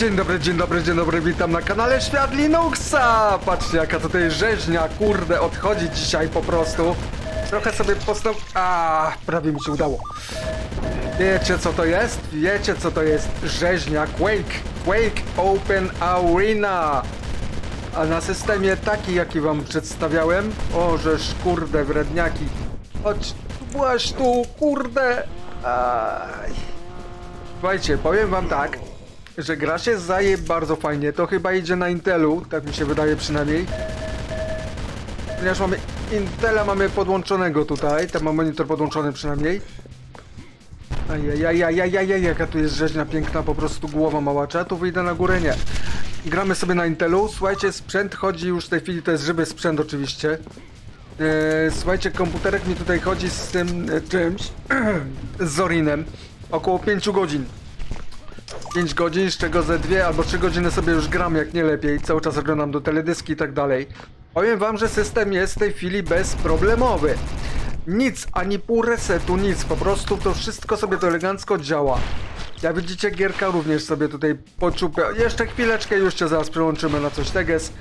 Dzień dobry, dzień dobry, dzień dobry, witam na kanale Świat Linuxa! Patrzcie jaka tutaj rzeźnia, kurde, odchodzi dzisiaj po prostu. Trochę sobie postąp... A, prawie mi się udało. Wiecie co to jest? Wiecie co to jest rzeźnia Quake? Quake Open Arena! A na systemie taki, jaki wam przedstawiałem, o, żeż kurde, wredniaki. Chodź, właśnie tu, kurde. Aj. Słuchajcie, powiem wam tak, że gra się zaje bardzo fajnie. To chyba idzie na Intelu, tak mi się wydaje przynajmniej. Ponieważ mamy Intela mamy podłączonego tutaj, ten ma monitor podłączony przynajmniej. Ajajajajajajaj, jaka tu jest rzeźnia piękna, po prostu głowa mała. Czy ja tu wyjdę na górę? Nie. Gramy sobie na Intelu. Słuchajcie, sprzęt chodzi już w tej chwili, to jest żywy sprzęt oczywiście. Eee, słuchajcie, komputerek mi tutaj chodzi z tym e, czymś, z Zorinem. Około 5 godzin. 5 godzin, z czego ze 2 albo 3 godziny sobie już gram, jak nie lepiej. Cały czas oglądam do teledyski i tak dalej. Powiem wam, że system jest w tej chwili bezproblemowy. Nic, ani pół resetu, nic. Po prostu to wszystko sobie to elegancko działa. Jak widzicie, gierka również sobie tutaj poczupia. Jeszcze chwileczkę, już cię zaraz przełączymy na coś teges.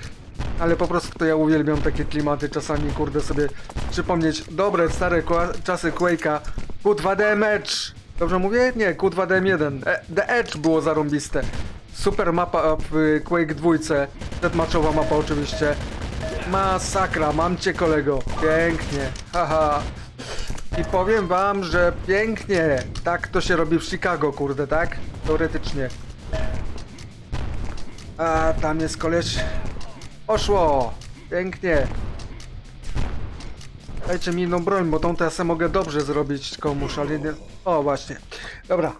Ale po prostu to ja uwielbiam takie klimaty czasami, kurde, sobie przypomnieć dobre, stare czasy Quake'a. Q2D Match! Dobrze mówię? Nie, Q2DM1. E, The Edge było zarąbiste. Super mapa w Quake 2. Deathmatchowa mapa oczywiście. Masakra, mam cię kolego. Pięknie. Haha. I powiem wam, że pięknie. Tak to się robi w Chicago, kurde, tak? Teoretycznie. A tam jest koleś. Poszło. Pięknie. Dajcie mi inną broń, bo tą to ja sobie mogę dobrze zrobić komuś, ale nie... O, właśnie. Dobra.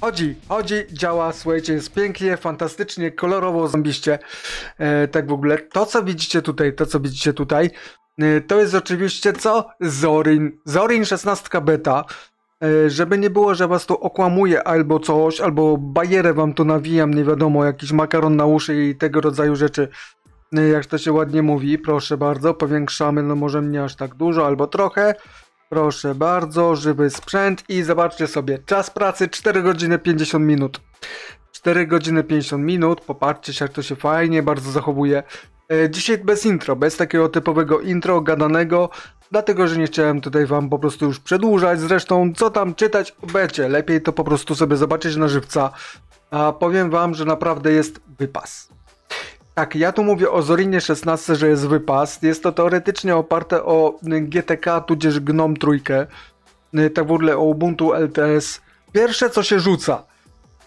Chodzi, chodzi, działa, słuchajcie, jest pięknie, fantastycznie, kolorowo, zombiście. E, tak w ogóle, to co widzicie tutaj, to co widzicie tutaj, e, to jest oczywiście co? Zorin. Zorin 16 beta. E, żeby nie było, że was tu okłamuje albo coś, albo bajerę wam tu nawijam, nie wiadomo, jakiś makaron na uszy i tego rodzaju rzeczy jak to się ładnie mówi, proszę bardzo, powiększamy, no może nie aż tak dużo, albo trochę. Proszę bardzo, żywy sprzęt i zobaczcie sobie, czas pracy 4 godziny 50 minut. 4 godziny 50 minut, popatrzcie się jak to się fajnie bardzo zachowuje. E, dzisiaj bez intro, bez takiego typowego intro gadanego, dlatego że nie chciałem tutaj wam po prostu już przedłużać, zresztą co tam czytać becie, lepiej to po prostu sobie zobaczyć na żywca. A powiem wam, że naprawdę jest wypas. Tak, ja tu mówię o Zorinie 16, że jest wypas. Jest to teoretycznie oparte o GTK, tudzież GNOME trójkę. Y, tak w ogóle o Ubuntu LTS. Pierwsze co się rzuca.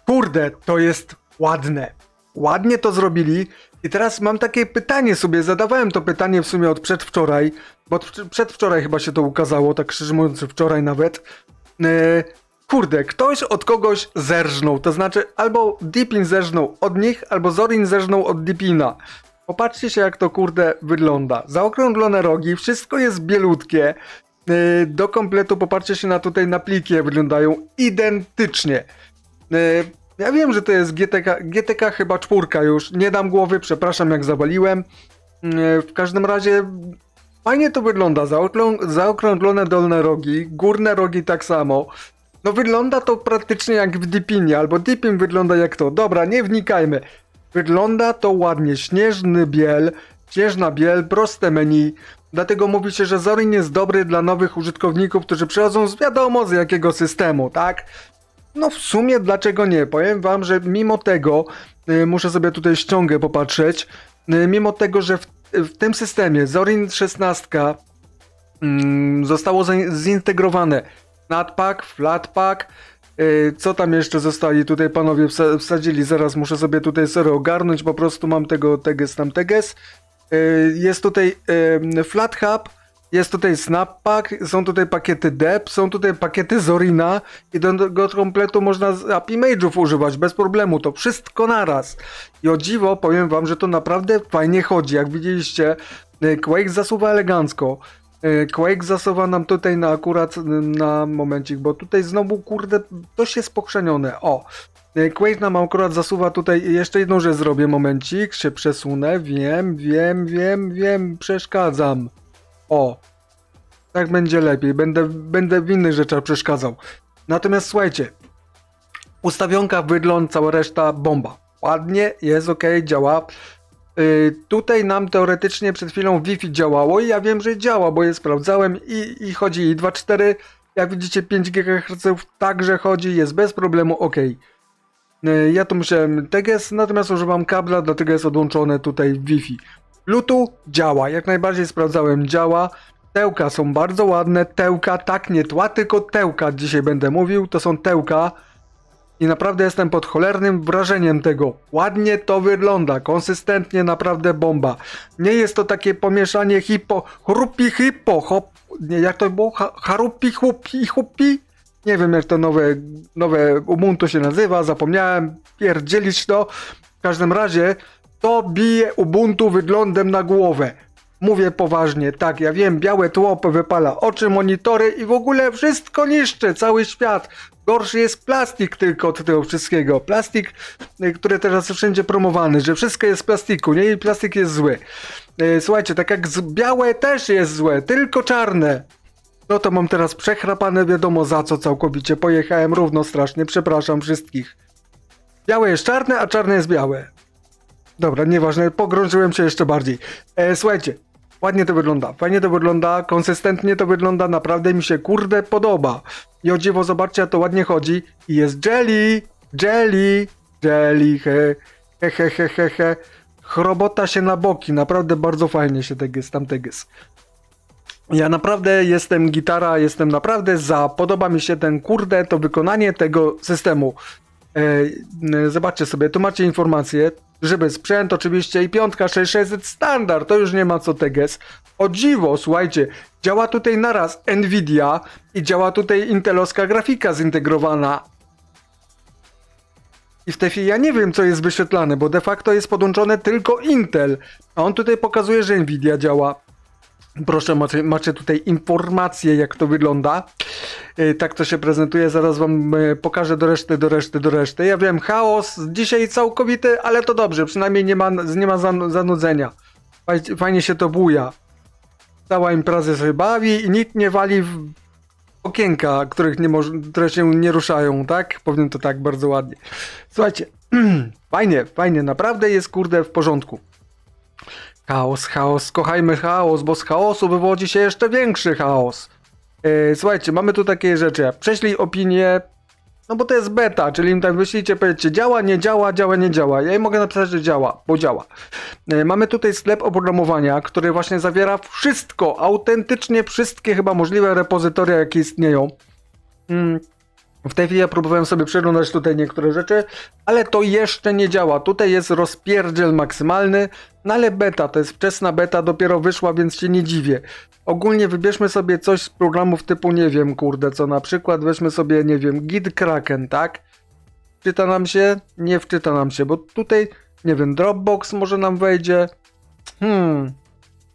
Kurde, to jest ładne. Ładnie to zrobili. I teraz mam takie pytanie sobie, zadawałem to pytanie w sumie od przedwczoraj, bo przedwczoraj chyba się to ukazało, tak szczerze mówiąc wczoraj nawet. Y, kurde, ktoś od kogoś zerżnął, to znaczy albo Deepin zerżnął od nich, albo Zorin zerżnął od Deepina. Popatrzcie się jak to kurde wygląda. Zaokrąglone rogi, wszystko jest bielutkie. Yy, do kompletu popatrzcie się na tutaj na pliki, wyglądają identycznie. Yy, ja wiem, że to jest GTK, GTK chyba czwórka już, nie dam głowy, przepraszam jak zawaliłem. Yy, w każdym razie fajnie to wygląda, zaokrąglone dolne rogi, górne rogi tak samo. No wygląda to praktycznie jak w Deepinie, albo Deepin wygląda jak to. Dobra, nie wnikajmy. Wygląda to ładnie, śnieżny biel, śnieżna biel, proste menu. Dlatego mówi się, że Zorin jest dobry dla nowych użytkowników, którzy przychodzą z wiadomo z jakiego systemu, tak? No w sumie dlaczego nie? Powiem wam, że mimo tego, y, muszę sobie tutaj ściągę popatrzeć, y, mimo tego, że w, w tym systemie Zorin 16 y, zostało zintegrowane Flatpak, flatpak. Yy, co tam jeszcze zostali tutaj panowie wsadzili? Zaraz muszę sobie tutaj sobie ogarnąć, po prostu mam tego teges tam teges. Yy, jest tutaj yy, flat hub, jest tutaj snappack, są tutaj pakiety dep, są tutaj pakiety zorina i do tego kompletu można API Image'ów używać bez problemu, to wszystko naraz. I o dziwo powiem wam, że to naprawdę fajnie chodzi, jak widzieliście Quake zasuwa elegancko. E, Quake zasuwa nam tutaj na akurat na momencik, bo tutaj znowu kurde dość jest pokrzenione. O, e, Quake nam akurat zasuwa tutaj, jeszcze jedną rzecz zrobię, momencik, się przesunę, wiem, wiem, wiem, wiem, przeszkadzam. O, tak będzie lepiej, będę, będę w innych rzeczach przeszkadzał. Natomiast słuchajcie, Ustawionka, wygląd, cała reszta bomba. Ładnie, jest ok, działa. Yy, tutaj nam teoretycznie przed chwilą Wi-Fi działało i ja wiem, że działa, bo je sprawdzałem i, i chodzi i 2.4, jak widzicie 5 GHz także chodzi, jest bez problemu ok. Ja tu musiałem TGS, natomiast używam kabla, dlatego jest odłączone tutaj Wi-Fi. Bluetooth działa, jak najbardziej sprawdzałem, działa. Tełka są bardzo ładne, tełka, tak nie tła, tylko tełka dzisiaj będę mówił, to są tełka. I naprawdę jestem pod cholernym wrażeniem tego. Ładnie to wygląda, konsystentnie, naprawdę bomba. Nie jest to takie pomieszanie hipo, chrupi hipo, hop, nie, jak to było? Ha, harupi chupi chupi? Nie wiem jak to nowe, nowe Ubuntu się nazywa, zapomniałem pierdzielić to. W każdym razie to bije Ubuntu wyglądem na głowę. Mówię poważnie, tak, ja wiem, białe tło wypala oczy, monitory i w ogóle wszystko niszczy, cały świat. Gorszy jest plastik tylko od tego wszystkiego. Plastik, y, który teraz wszędzie promowany, że wszystko jest z plastiku, nie? I plastik jest zły. Y, słuchajcie, tak jak białe też jest złe, tylko czarne. No to mam teraz przechrapane, wiadomo za co całkowicie. Pojechałem równo strasznie, przepraszam wszystkich. Białe jest czarne, a czarne jest białe. Dobra, nieważne, pogrążyłem się jeszcze bardziej. E, słuchajcie, ładnie to wygląda, fajnie to wygląda, konsystentnie to wygląda, naprawdę mi się kurde podoba. I o dziwo, zobaczcie, to ładnie chodzi. I jest jelly, jelly, jelly, he, he, he, he, he, he. Chrobota się na boki, naprawdę bardzo fajnie się teges, tam teges. Ja naprawdę jestem gitara, jestem naprawdę za. Podoba mi się ten kurde, to wykonanie tego systemu. E, zobaczcie sobie, tu macie informacje, żeby sprzęt oczywiście i piątka 6600 standard, to już nie ma co teges. O dziwo, słuchajcie, działa tutaj naraz Nvidia i działa tutaj intelowska grafika zintegrowana. I w chwili ja nie wiem, co jest wyświetlane, bo de facto jest podłączone tylko Intel. A on tutaj pokazuje, że Nvidia działa. Proszę, macie, macie tutaj informacje, jak to wygląda. Yy, tak to się prezentuje. Zaraz wam yy, pokażę do reszty, do reszty, do reszty. Ja wiem, chaos dzisiaj całkowity, ale to dobrze. Przynajmniej nie ma, nie ma zanudzenia. Fajnie się to buja. Cała impreza się bawi i nikt nie wali w okienka, których nie które się nie ruszają, tak? Powiem to tak bardzo ładnie. Słuchajcie, fajnie, fajnie, naprawdę jest kurde w porządku. Chaos, chaos, kochajmy chaos, bo z chaosu wywodzi się jeszcze większy chaos. Yy, słuchajcie, mamy tu takie rzeczy. Prześlij opinię, no bo to jest beta, czyli im tak wyślijcie, powiedzcie działa, nie działa, działa, nie działa. Ja im mogę napisać, że działa, bo działa. Yy, mamy tutaj sklep oprogramowania, który właśnie zawiera wszystko, autentycznie wszystkie chyba możliwe repozytoria, jakie istnieją. Yy, w tej chwili ja próbowałem sobie przeglądać tutaj niektóre rzeczy, ale to jeszcze nie działa. Tutaj jest rozpierdziel maksymalny, no ale beta, to jest wczesna beta, dopiero wyszła, więc się nie dziwię. Ogólnie wybierzmy sobie coś z programów typu, nie wiem, kurde, co na przykład, weźmy sobie, nie wiem, Git Kraken, tak? Wczyta nam się? Nie wczyta nam się, bo tutaj, nie wiem, Dropbox może nam wejdzie. Hmm,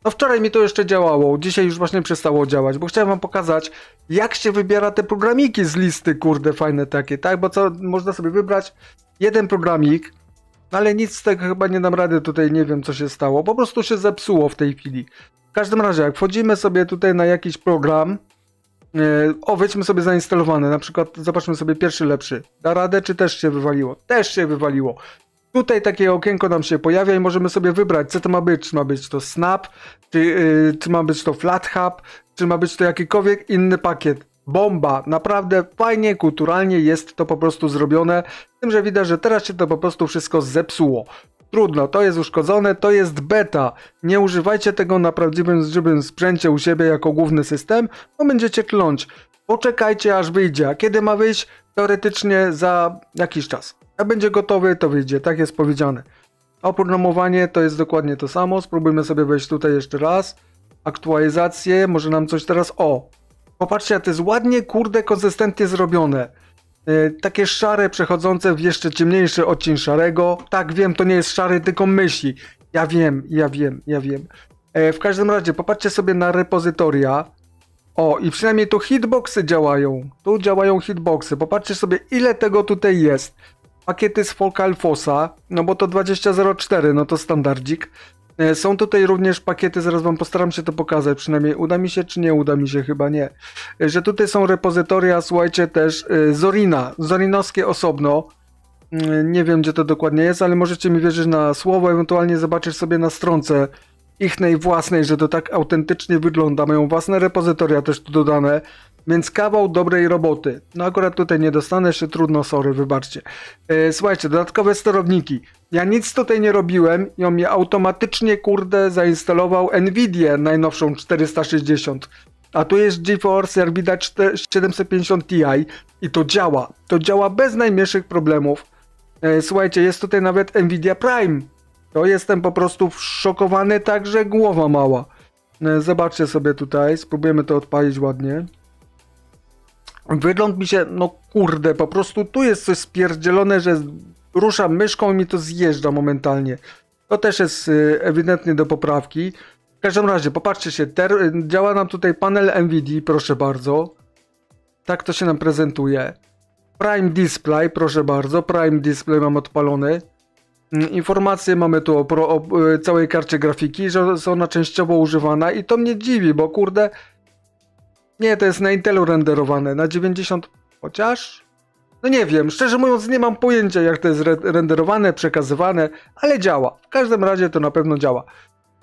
no wczoraj mi to jeszcze działało, dzisiaj już właśnie przestało działać, bo chciałem wam pokazać, jak się wybiera te programiki z listy, kurde, fajne takie, tak? Bo co, można sobie wybrać jeden programik, no ale nic z tego chyba nie dam rady tutaj, nie wiem co się stało, po prostu się zepsuło w tej chwili. W każdym razie, jak wchodzimy sobie tutaj na jakiś program, yy, o, weźmy sobie zainstalowany, na przykład zobaczmy sobie pierwszy lepszy. Da radę, czy też się wywaliło? Też się wywaliło. Tutaj takie okienko nam się pojawia i możemy sobie wybrać, co to ma być. Czy ma być to Snap, czy, yy, czy ma być to FlatHub, czy ma być to jakikolwiek inny pakiet. Bomba, naprawdę fajnie, kulturalnie jest to po prostu zrobione. Z tym, że widać, że teraz się to po prostu wszystko zepsuło. Trudno, to jest uszkodzone, to jest beta. Nie używajcie tego na prawdziwym, żywym sprzęcie u siebie jako główny system, bo będziecie kląć. Poczekajcie aż wyjdzie, a kiedy ma wyjść? Teoretycznie za jakiś czas. Jak będzie gotowy, to wyjdzie, tak jest powiedziane. Oprogramowanie to jest dokładnie to samo. Spróbujmy sobie wejść tutaj jeszcze raz. Aktualizacje, może nam coś teraz. O! Popatrzcie, to jest ładnie, kurde, konsystentnie zrobione. Yy, takie szare, przechodzące w jeszcze ciemniejszy odcień szarego. Tak, wiem, to nie jest szary, tylko myśli. Ja wiem, ja wiem, ja wiem. Yy, w każdym razie, popatrzcie sobie na repozytoria. O, i przynajmniej tu hitboxy działają. Tu działają hitboxy. Popatrzcie sobie, ile tego tutaj jest pakiety z Focal Fossa, no bo to 2004, no to standardzik. E, Są tutaj również pakiety, zaraz wam postaram się to pokazać, przynajmniej uda mi się, czy nie uda mi się, chyba nie. E, Że tutaj są repozytoria, słuchajcie, też e, Zorina, Zorinowskie osobno. Mm, Nie wiem, gdzie to dokładnie jest, ale możecie mi wierzyć na słowo, ewentualnie zobaczyć sobie na stronce ichnej własnej, że to tak autentycznie wygląda. Mają własne repozytoria też tu dodane, więc kawał dobrej roboty. No akurat tutaj nie dostanę się, trudno, sorry, wybaczcie. E, słuchajcie, dodatkowe sterowniki. Ja nic tutaj nie robiłem i on mnie automatycznie, kurde, zainstalował Nvidia najnowszą 460. A tu jest GeForce, jak widać, 4- 750 Ti i to działa. To działa bez najmniejszych problemów. E, Słuchajcie, jest tutaj nawet Nvidia Prime. To jestem po prostu szokowany, tak że głowa mała. E, Zobaczcie sobie tutaj, spróbujemy to odpalić ładnie. Wygląd mi się, no kurde, po prostu tu jest coś spierdzielone, że ruszam myszką i mi to zjeżdża momentalnie. To też jest y, ewidentnie do poprawki. W każdym razie, popatrzcie się, ter, działa nam tutaj panel NVIDIA, proszę bardzo. Tak to się nam prezentuje. Prime Display, proszę bardzo, Prime Display mam odpalony. Mm, Informacje mamy tu o, pro, o y, całej karcie grafiki, że jest ona częściowo używana i to mnie dziwi, bo kurde, nie, to jest na Intelu renderowane, na 90, chociaż? No nie wiem, szczerze mówiąc nie mam pojęcia jak to jest re renderowane, przekazywane, ale działa. W każdym razie to na pewno działa.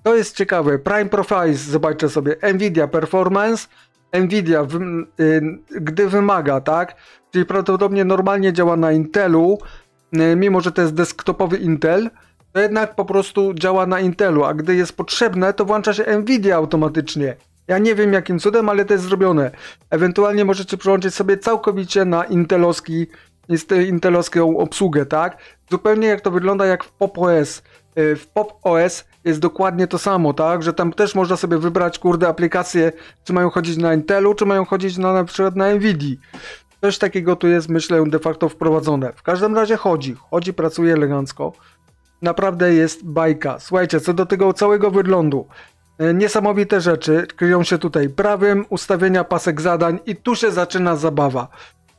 To jest ciekawe. Prime Profiles, zobaczcie sobie, Nvidia Performance, Nvidia, y, gdy wymaga, tak? Czyli prawdopodobnie normalnie działa na Intelu, y, mimo że to jest desktopowy Intel, to jednak po prostu działa na Intelu, a gdy jest potrzebne, to włącza się Nvidia automatycznie. Ja nie wiem jakim cudem, ale to jest zrobione. Ewentualnie możecie przełączyć sobie całkowicie na intelowski, intelowską obsługę, tak? Zupełnie jak to wygląda jak w Pop OS. E, W Pop OS jest dokładnie to samo, tak? Że tam też można sobie wybrać, kurde, aplikacje, czy mają chodzić na Intelu, czy mają chodzić na, na przykład na Nvidii. Coś takiego tu jest, myślę, de facto wprowadzone. W każdym razie chodzi, chodzi, pracuje elegancko. Naprawdę jest bajka. Słuchajcie, co do tego całego wyglądu. E, Niesamowite rzeczy kryją się tutaj prawym, ustawienia pasek zadań i tu się zaczyna zabawa.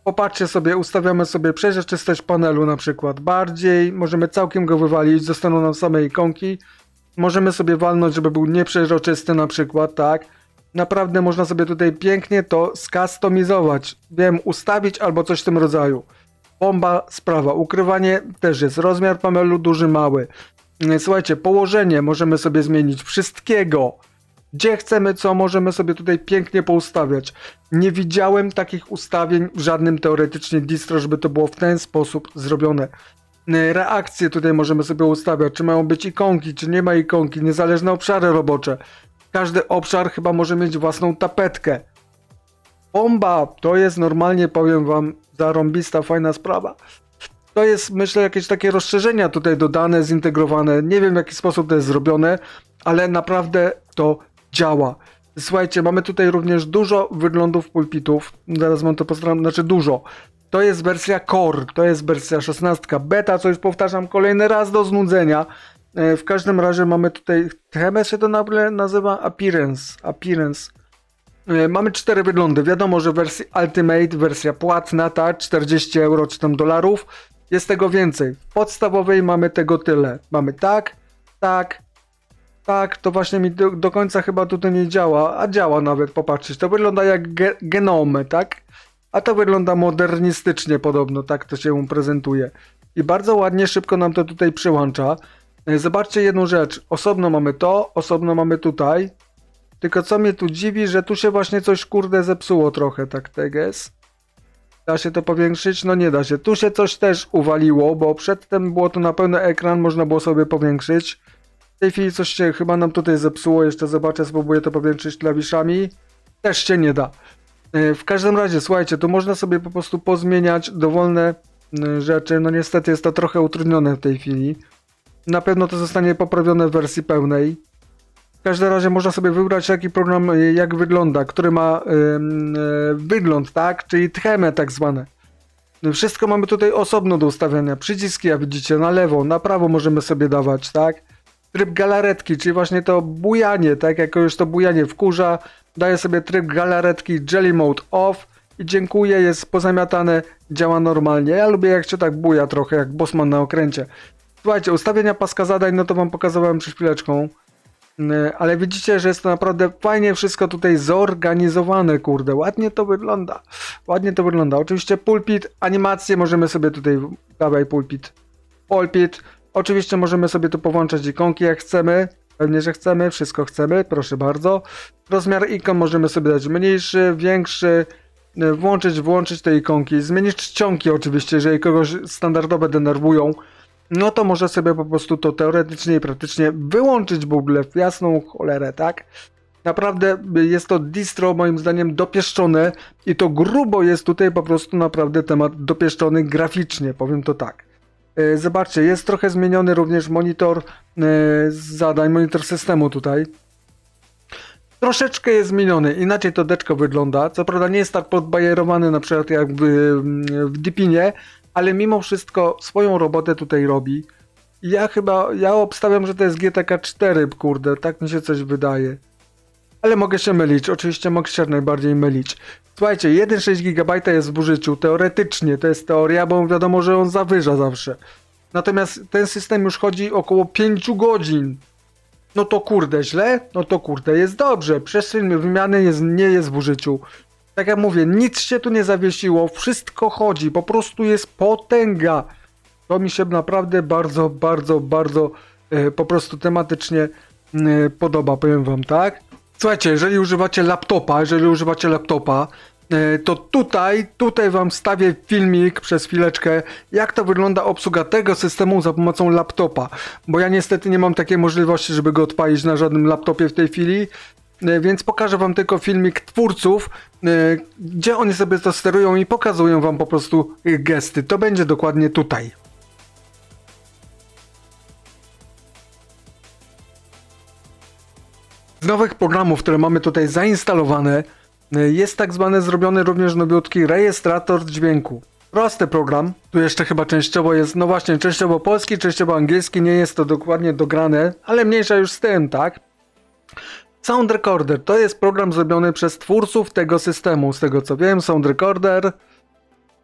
Popatrzcie sobie, ustawiamy sobie przejrzystość panelu na przykład bardziej, możemy całkiem go wywalić, zostaną nam same ikonki. Możemy sobie walnąć, żeby był nieprzejrzysty na przykład, tak. Naprawdę można sobie tutaj pięknie to skustomizować. Wiem, ustawić albo coś w tym rodzaju. Bomba sprawa. Ukrywanie też jest. Rozmiar panelu duży, mały. E, Słuchajcie, położenie możemy sobie zmienić wszystkiego. Gdzie chcemy, co możemy sobie tutaj pięknie poustawiać. Nie widziałem takich ustawień w żadnym teoretycznie distro, żeby to było w ten sposób zrobione. E, Reakcje tutaj możemy sobie ustawiać, czy mają być ikonki, czy nie ma ikonki, niezależne obszary robocze. Każdy obszar chyba może mieć własną tapetkę. Bomba, to jest normalnie, powiem wam, zarąbista, fajna sprawa. To jest, myślę, jakieś takie rozszerzenia tutaj dodane, zintegrowane. Nie wiem, w jaki sposób to jest zrobione, ale naprawdę to działa. Słuchajcie, mamy tutaj również dużo wyglądów pulpitów. Zaraz wam to postaram, znaczy dużo. To jest wersja Core, to jest wersja 16. Beta, co już powtarzam kolejny raz do znudzenia. E, W każdym razie mamy tutaj, chyba się to nazywa Appearance. Appearance. E, Mamy cztery wyglądy. Wiadomo, że w wersji Ultimate, wersja płatna, ta 40 euro czy tam dolarów, jest tego więcej. W podstawowej mamy tego tyle. Mamy tak, tak, tak, to właśnie mi do, do końca chyba tutaj nie działa, a działa nawet, popatrzcie. To wygląda jak ge, genomy, tak? A to wygląda modernistycznie podobno, tak to się prezentuje. I bardzo ładnie, szybko nam to tutaj przyłącza. E, Zobaczcie jedną rzecz. Osobno mamy to, osobno mamy tutaj. Tylko co mnie tu dziwi, że tu się właśnie coś kurde zepsuło trochę, tak teges. Da się to powiększyć? No nie da się. Tu się coś też uwaliło, bo przedtem było to na pełny ekran, można było sobie powiększyć. W tej chwili coś się chyba nam tutaj zepsuło, jeszcze zobaczę, spróbuję to powiększyć klawiszami. Też się nie da. E, W każdym razie, słuchajcie, tu można sobie po prostu pozmieniać dowolne rzeczy. No niestety jest to trochę utrudnione w tej chwili. Na pewno to zostanie poprawione w wersji pełnej. Każdym razie można sobie wybrać jaki program y, jak wygląda, który ma y, wygląd, tak? Czyli tchemę tak zwane. No Wszystko mamy tutaj osobno do ustawiania. Przyciski, jak widzicie, na lewo, na prawo możemy sobie dawać, tak? Tryb galaretki, czyli właśnie to bujanie, tak? Jak już to bujanie wkurza, daję sobie tryb galaretki Jelly Mode Off i dziękuję, jest pozamiatane, działa normalnie. Ja lubię jak się tak buja trochę, jak Bosman na okręcie. Słuchajcie, ustawienia paska zadań, no to wam pokazywałem przed chwileczką. Yy, Ale widzicie, że jest to naprawdę fajnie wszystko tutaj zorganizowane, kurde. Ładnie to wygląda. Ładnie to wygląda. Oczywiście pulpit, animacje możemy sobie tutaj. Dawaj pulpit. Pulpit. Oczywiście możemy sobie tu powłączać ikonki jak chcemy. Pewnie, że chcemy, wszystko chcemy, proszę bardzo. Rozmiar ikon możemy sobie dać mniejszy, większy, y, włączyć, włączyć te ikonki, zmienić czcionki oczywiście, jeżeli kogoś standardowe denerwują, no to może sobie po prostu to teoretycznie i praktycznie wyłączyć w ogóle w jasną cholerę, tak? Naprawdę jest to distro moim zdaniem dopieszczone i to grubo jest tutaj po prostu naprawdę temat dopieszczony graficznie, powiem to tak. E, Zobaczcie, jest trochę zmieniony również monitor e, zadań, monitor systemu tutaj. Troszeczkę jest zmieniony, inaczej to deczko wygląda. Co prawda nie jest tak podbajerowany na przykład jak w, w Deepinie, ale mimo wszystko swoją robotę tutaj robi. Ja chyba, ja obstawiam, że to jest GTK 4, kurde, tak mi się coś wydaje. Ale mogę się mylić, oczywiście mogę się najbardziej mylić. Słuchajcie, 1,6 GB jest w użyciu, teoretycznie, to jest teoria, bo wiadomo, że on zawyża zawsze. Natomiast ten system już chodzi około 5 godzin. No to kurde, źle? No to kurde, jest dobrze. Przestrzeń wymiany jest, nie jest w użyciu. Tak jak mówię, nic się tu nie zawiesiło, wszystko chodzi, po prostu jest potęga. To mi się naprawdę bardzo, bardzo, bardzo e, po prostu tematycznie e, podoba, powiem wam, tak? Słuchajcie, jeżeli używacie laptopa, jeżeli używacie laptopa, e, to tutaj, tutaj wam wstawię filmik przez chwileczkę, jak to wygląda obsługa tego systemu za pomocą laptopa. Bo ja niestety nie mam takiej możliwości, żeby go odpalić na żadnym laptopie w tej chwili. E, Więc pokażę wam tylko filmik twórców, e, gdzie oni sobie to sterują i pokazują wam po prostu e, gesty. To będzie dokładnie tutaj. Z nowych programów, które mamy tutaj zainstalowane, y, jest tak zwany zrobiony również nowiutki rejestrator dźwięku. Prosty program, tu jeszcze chyba częściowo jest, no właśnie, częściowo polski, częściowo angielski, nie jest to dokładnie dograne, ale mniejsza już z tym, tak? Sound Recorder to jest program zrobiony przez twórców tego systemu, z tego co wiem, Sound Recorder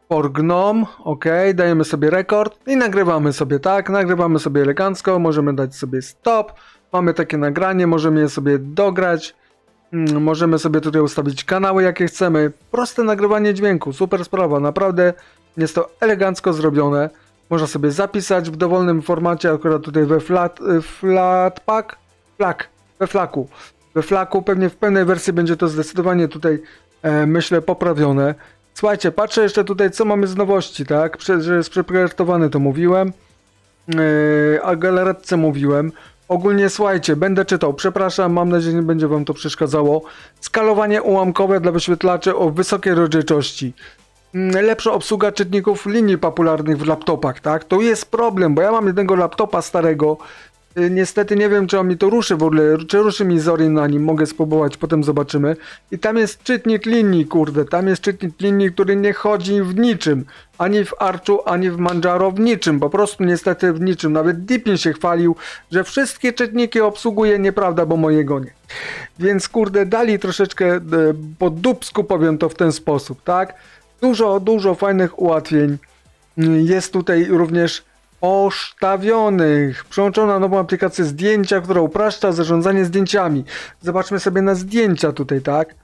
for GNOME, ok, dajemy sobie rekord i nagrywamy sobie, tak? Nagrywamy sobie elegancko, możemy dać sobie stop, mamy takie nagranie, możemy je sobie dograć, mm, możemy sobie tutaj ustawić kanały jakie chcemy, proste nagrywanie dźwięku, super sprawa, naprawdę jest to elegancko zrobione, można sobie zapisać w dowolnym formacie, akurat tutaj we flat, y, flatpak, flak, we flaku, we flaku, pewnie w pełnej wersji będzie to zdecydowanie tutaj, e, myślę, poprawione. Słuchajcie, patrzę jeszcze tutaj, co mamy z nowości, tak? Prze- że jest przeprojektowany, to mówiłem. Yy, a galaretce mówiłem. Ogólnie słuchajcie, będę czytał, przepraszam, mam nadzieję, że nie będzie wam to przeszkadzało. Skalowanie ułamkowe dla wyświetlaczy o wysokiej rozdzielczości. Mm, Lepsza obsługa czytników linii popularnych w laptopach, tak? To jest problem, bo ja mam jednego laptopa starego. Y, Niestety nie wiem, czy on mi to ruszy w ogóle, czy ruszy mi Zorin na nim, mogę spróbować, potem zobaczymy. I tam jest czytnik linii, kurde, tam jest czytnik linii, który nie chodzi w niczym. Ani w Archu, ani w Manjaro, w niczym, po prostu niestety w niczym. Nawet Deepin się chwalił, że wszystkie czytniki obsługuje, nieprawda, bo mojego nie. Więc kurde, dali troszeczkę e, po dupsku, powiem to w ten sposób, tak? Dużo, dużo fajnych ułatwień. Mm, Jest tutaj również posztawionych. Przyłączona nową aplikację zdjęcia, która upraszcza zarządzanie zdjęciami. Zobaczmy sobie na zdjęcia tutaj, tak?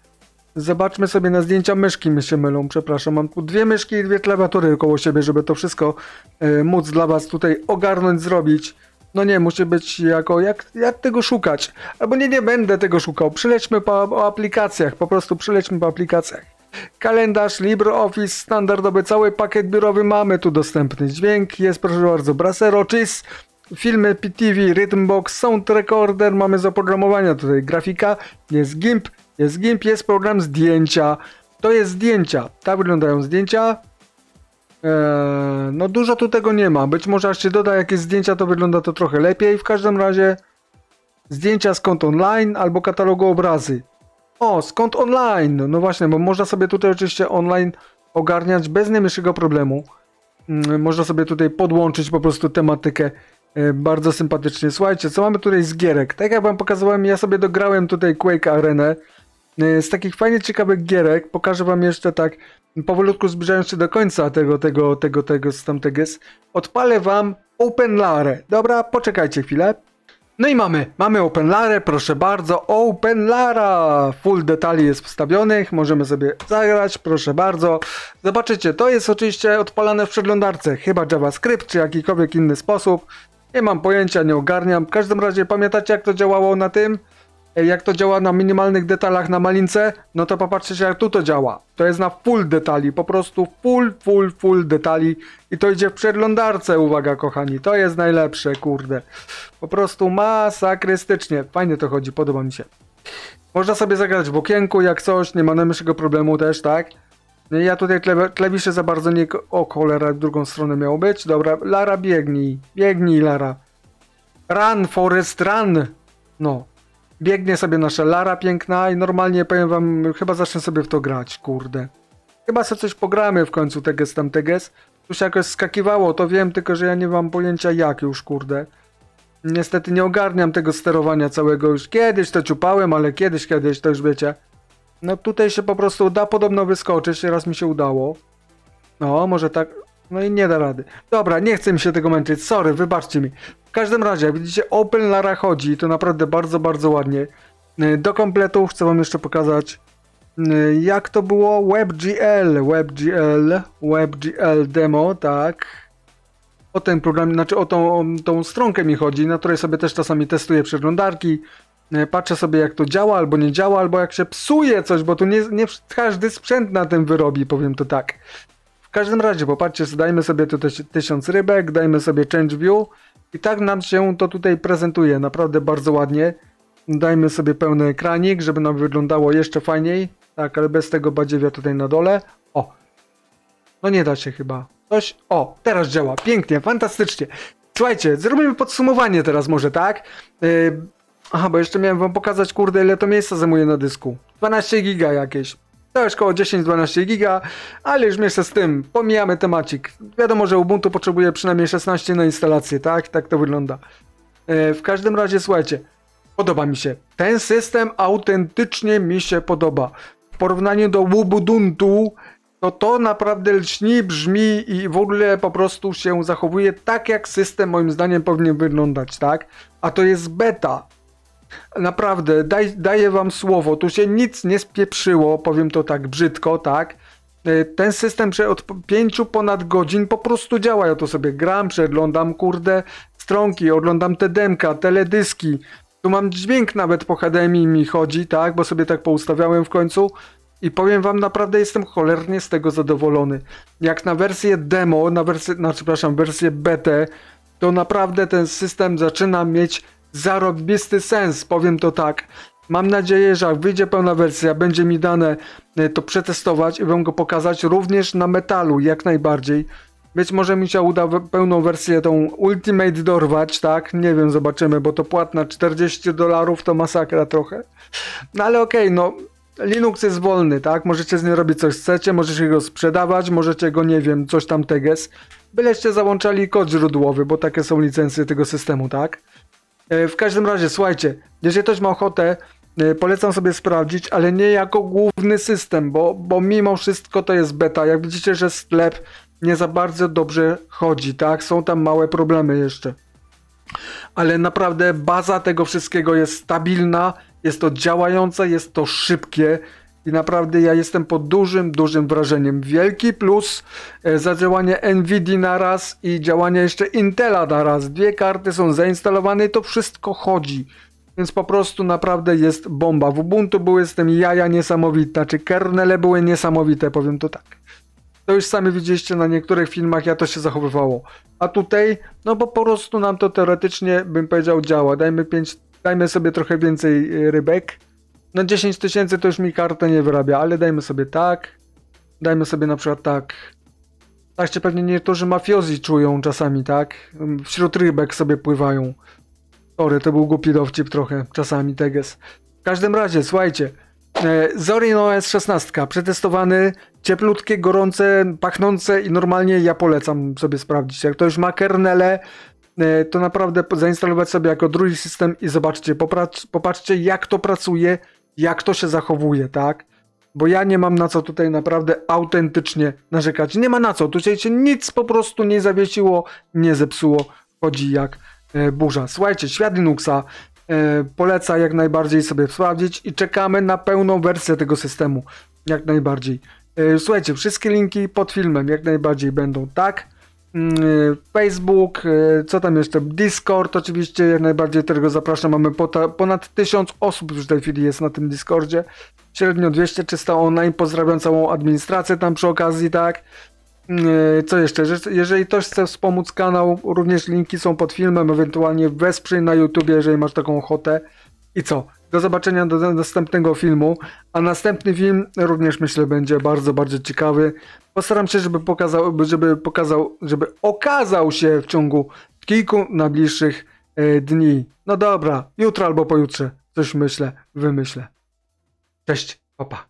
Zobaczmy sobie na zdjęcia myszki mi się mylą, przepraszam. Mam tu dwie myszki i dwie klawiatury koło siebie, żeby to wszystko e, móc dla was tutaj ogarnąć, zrobić. No nie, musi być jako, jak, jak tego szukać? Albo nie, nie będę tego szukał. Przylećmy po, po aplikacjach, po prostu przylećmy po aplikacjach. Kalendarz, LibreOffice, standardowy cały pakiet biurowy mamy tu dostępny. Dźwięk jest proszę bardzo, Brasero, Chis, filmy PTV, Rhythmbox, Sound Recorder, mamy z oprogramowania tutaj grafika, jest GIMP, jest GIMP, jest program zdjęcia. To jest zdjęcia, tak wyglądają zdjęcia. Eee, no dużo tu tego nie ma, być może aż się doda jakieś zdjęcia, to wygląda to trochę lepiej. W każdym razie zdjęcia kont online albo katalogu obrazy. O, skąd online? No właśnie, bo można sobie tutaj oczywiście online ogarniać bez najmniejszego problemu. Mm, Można sobie tutaj podłączyć po prostu tematykę e, bardzo sympatycznie. Słuchajcie, co mamy tutaj z gierek? Tak jak wam pokazałem, ja sobie dograłem tutaj Quake Arenę. E, Z takich fajnie ciekawych gierek pokażę wam jeszcze tak powolutku zbliżając się do końca tego, tego, tego, tego, z tamtego. Odpalę wam Open Lare. Dobra, poczekajcie chwilę. No i mamy, mamy OpenLarę, proszę bardzo, OpenLara! Full detali jest wstawionych, możemy sobie zagrać, proszę bardzo. Zobaczycie, to jest oczywiście odpalane w przeglądarce, chyba JavaScript czy jakikolwiek inny sposób. Nie mam pojęcia, nie ogarniam. W każdym razie pamiętacie jak to działało na tym? Jak to działa na minimalnych detalach na malince? No to popatrzcie jak tu to działa. To jest na full detali, po prostu full, full, full detali i to idzie w przeglądarce, uwaga kochani, to jest najlepsze, kurde. Po prostu masakrystycznie. Fajnie to chodzi, podoba mi się. Można sobie zagrać w okienku jak coś, nie ma najmniejszego problemu też, tak? No Ja tutaj klawisze za bardzo nie... O cholera, drugą stronę miało być. Dobra, Lara biegnij, biegnij Lara. Run, Forest, run! No. Biegnie sobie nasza Lara piękna i normalnie powiem wam, chyba zacznę sobie w to grać, kurde. Chyba sobie coś pogramy w końcu, teges tam teges. Tu się jakoś skakiwało, to wiem, tylko że ja nie mam pojęcia jak już, kurde. Niestety nie ogarniam tego sterowania całego już. Kiedyś to ciupałem, ale kiedyś, kiedyś, to już wiecie. No tutaj się po prostu da podobno wyskoczyć, raz mi się udało. No, może tak. No i nie da rady. Dobra, nie chcę mi się tego męczyć, sorry, wybaczcie mi. W każdym razie, jak widzicie, Open Lara chodzi, to naprawdę bardzo, bardzo ładnie. Y, Do kompletu chcę wam jeszcze pokazać, y, jak to było WebGL, WebGL, WebGL demo, tak. O ten program, znaczy o tą, o tą stronkę mi chodzi, na której sobie też czasami testuję przeglądarki. Y, Patrzę sobie jak to działa albo nie działa, albo jak się psuje coś, bo tu nie, nie każdy sprzęt na tym wyrobi, powiem to tak. W każdym razie, popatrzcie, dajmy sobie tutaj tysiąc rybek, dajmy sobie change view i tak nam się to tutaj prezentuje, naprawdę bardzo ładnie. Dajmy sobie pełny ekranik, żeby nam wyglądało jeszcze fajniej. Tak, ale bez tego badziewia tutaj na dole. O! No nie da się chyba. Coś. O, teraz działa. Pięknie, fantastycznie. Słuchajcie, zrobimy podsumowanie teraz może, tak? Yy... Aha, bo jeszcze miałem wam pokazać, kurde, ile to miejsca zajmuje na dysku. 12 giga jakieś. To już około 10-12 giga, ale już jeszcze z tym, pomijamy temacik. Wiadomo, że Ubuntu potrzebuje przynajmniej 16 na instalację, tak? Tak to wygląda. E, w każdym razie, słuchajcie, podoba mi się. Ten system autentycznie mi się podoba. W porównaniu do Ubuntu, to to naprawdę lśni, brzmi i w ogóle po prostu się zachowuje tak, jak system moim zdaniem powinien wyglądać, tak? A to jest beta. Naprawdę, daj, daję wam słowo, tu się nic nie spieprzyło, powiem to tak brzydko, tak? E, Ten system od pięciu ponad godzin po prostu działa. Ja to sobie gram, przeglądam, kurde, stronki, oglądam te demka, teledyski. Tu mam dźwięk nawet po HDMI mi chodzi, tak? Bo sobie tak poustawiałem w końcu. I powiem wam, naprawdę jestem cholernie z tego zadowolony. Jak na wersję demo, na wersję, no przepraszam, wersję BT, to naprawdę ten system zaczyna mieć zarobisty sens, powiem to tak. Mam nadzieję, że jak wyjdzie pełna wersja, będzie mi dane e, to przetestować i wam go pokazać również na metalu, jak najbardziej. Być może mi się uda pełną wersję tą Ultimate dorwać, tak? Nie wiem, zobaczymy, bo to płatna 40 dolarów to masakra trochę. No ale okej, no Linux jest wolny, tak? Możecie z nim robić coś chcecie, możecie go sprzedawać, możecie go, nie wiem, coś tam teges. Byleście załączali kod źródłowy, bo takie są licencje tego systemu, tak? E, W każdym razie, słuchajcie, jeżeli ktoś ma ochotę, e, polecam sobie sprawdzić, ale nie jako główny system, bo, bo mimo wszystko to jest beta. Jak widzicie, że sklep nie za bardzo dobrze chodzi, tak? Są tam małe problemy jeszcze. Ale naprawdę baza tego wszystkiego jest stabilna, jest to działające, jest to szybkie i naprawdę ja jestem pod dużym, dużym wrażeniem. Wielki plus e, za działanie NVIDIA na raz i działanie jeszcze Intela na raz. Dwie karty są zainstalowane i to wszystko chodzi. Więc po prostu naprawdę jest bomba. W Ubuntu były z tym jaja niesamowite, znaczy kernele były niesamowite, powiem to tak. To już sami widzieliście na niektórych filmach, jak to się zachowywało. A tutaj, no bo po prostu nam to teoretycznie, bym powiedział, działa. Dajmy, pięć, dajmy sobie trochę więcej y, rybek. No 10 tysięcy to już mi kartę nie wyrabia, ale dajmy sobie tak. Dajmy sobie na przykład tak. Tak się pewnie niektórzy mafiozi czują czasami, tak? Wśród rybek sobie pływają. Sorry, to był głupi dowcip trochę, czasami teges. W każdym razie, słuchajcie. Zorin OS 16, przetestowany, cieplutkie, gorące, pachnące i normalnie ja polecam sobie sprawdzić. Jak ktoś ma kernele, e, to naprawdę zainstalować sobie jako drugi system i zobaczcie, popatrz, popatrzcie jak to pracuje, jak to się zachowuje, tak? Bo ja nie mam na co tutaj naprawdę autentycznie narzekać. Nie ma na co, tutaj się nic po prostu nie zawiesiło, nie zepsuło. Chodzi jak e, burza. Słuchajcie, świat Linuxa e, poleca jak najbardziej sobie sprawdzić i czekamy na pełną wersję tego systemu. Jak najbardziej. E, Słuchajcie, wszystkie linki pod filmem jak najbardziej będą, tak? Mm, Facebook, e, co tam jeszcze? Discord oczywiście, jak najbardziej tego zapraszam. Mamy ponad 1000 osób już w tej chwili jest na tym Discordzie. Średnio 200-300 online. Pozdrawiam całą administrację tam przy okazji, tak? Yy, Co jeszcze? Że- Jeżeli ktoś chce wspomóc kanał, również linki są pod filmem, ewentualnie wesprzyj na YouTubie, jeżeli masz taką ochotę. I co? Do zobaczenia do następnego filmu, a następny film również myślę będzie bardzo, bardzo ciekawy. Postaram się, żeby pokazał, żeby pokazał, żeby okazał się w ciągu kilku najbliższych e, dni. No dobra, jutro albo pojutrze. Coś myślę, wymyślę. Cześć, papa.